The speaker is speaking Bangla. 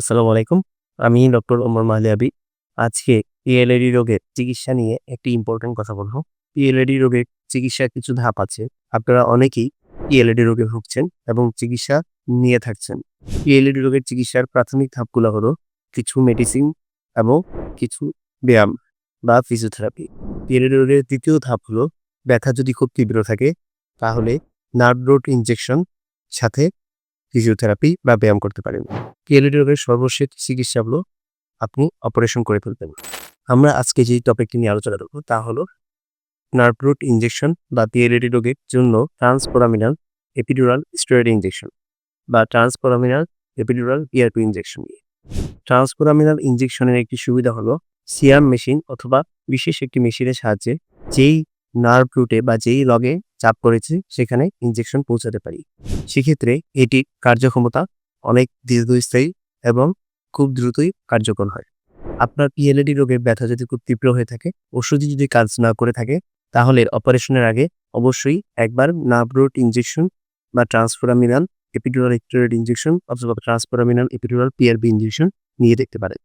আসসালামু আলাইকুম। আমি ডক্টর ওমর মাহলিয়াবি আজকে পিএলএডি রোগের চিকিৎসা নিয়ে একটি ইম্পর্টেন্ট কথা বলব। পিএলএডি রোগের চিকিৎসার কিছু ধাপ আছে। আপনারা অনেকেই পিএলএডি রোগে ভুগছেন এবং চিকিৎসা নিয়ে থাকছেন। পিএলএডি রোগের চিকিৎসার প্রাথমিক ধাপগুলো হলো কিছু মেডিসিন এবং কিছু ব্যায়াম বা ফিজিওথেরাপি পিএলএডি রোগের দ্বিতীয় ধাপ হলো ব্যথা যদি খুব তীব্র থাকে, তাহলে নার্ভ রোড ইনজেকশন সাথে ফিজিওথেরাপি বা ব্যায়াম করতে পারেন। পিএলএডি রোগের সর্বশেষ চিকিৎসা হলো আপনি অপারেশন করে ফেলবেন। আমরা আজকে যে টপিকটি নিয়ে আলোচনা করব তা হলো নার্ভ রুট ইনজেকশন বা পিএলইডি রোগের জন্য ট্রান্সপোরামিনাল এপিডুরাল স্টেরয়েড ইনজেকশন বা ট্রান্সপোরামিনাল এপিডুরাল পিআরপি ইনজেকশন নিয়ে। ট্রান্সপোরামিনাল ইনজেকশনের একটি সুবিধা হলো সিয়াম মেশিন অথবা বিশেষ একটি মেশিনের সাহায্যে যেই নার্ভ রুটে বা যেই লগে চাপ করেছে, সেখানে ইনজেকশন পৌঁছাতে পারি। সেক্ষেত্রে এটি কার্যক্ষমতা অনেক দীর্ঘস্থায়ী এবং খুব দ্রুতই কার্যকর হয়। আপনার পিএলএডি রোগের ব্যথা যদি খুব তীব্র হয়ে থাকে, ওষুধই যদি কাজ না করে থাকে, তাহলে অপারেশনের আগে অবশ্যই একবার নার্ভ রুট ইনজেকশন বা ট্রান্সফোরামিনাল এপিডুরাল স্টেরয়েড ইনজেকশন অথবা ট্রান্সফোরামিনাল এপিডুরাল পিআরবি ইনজেকশন নিয়ে দেখতে পারেন।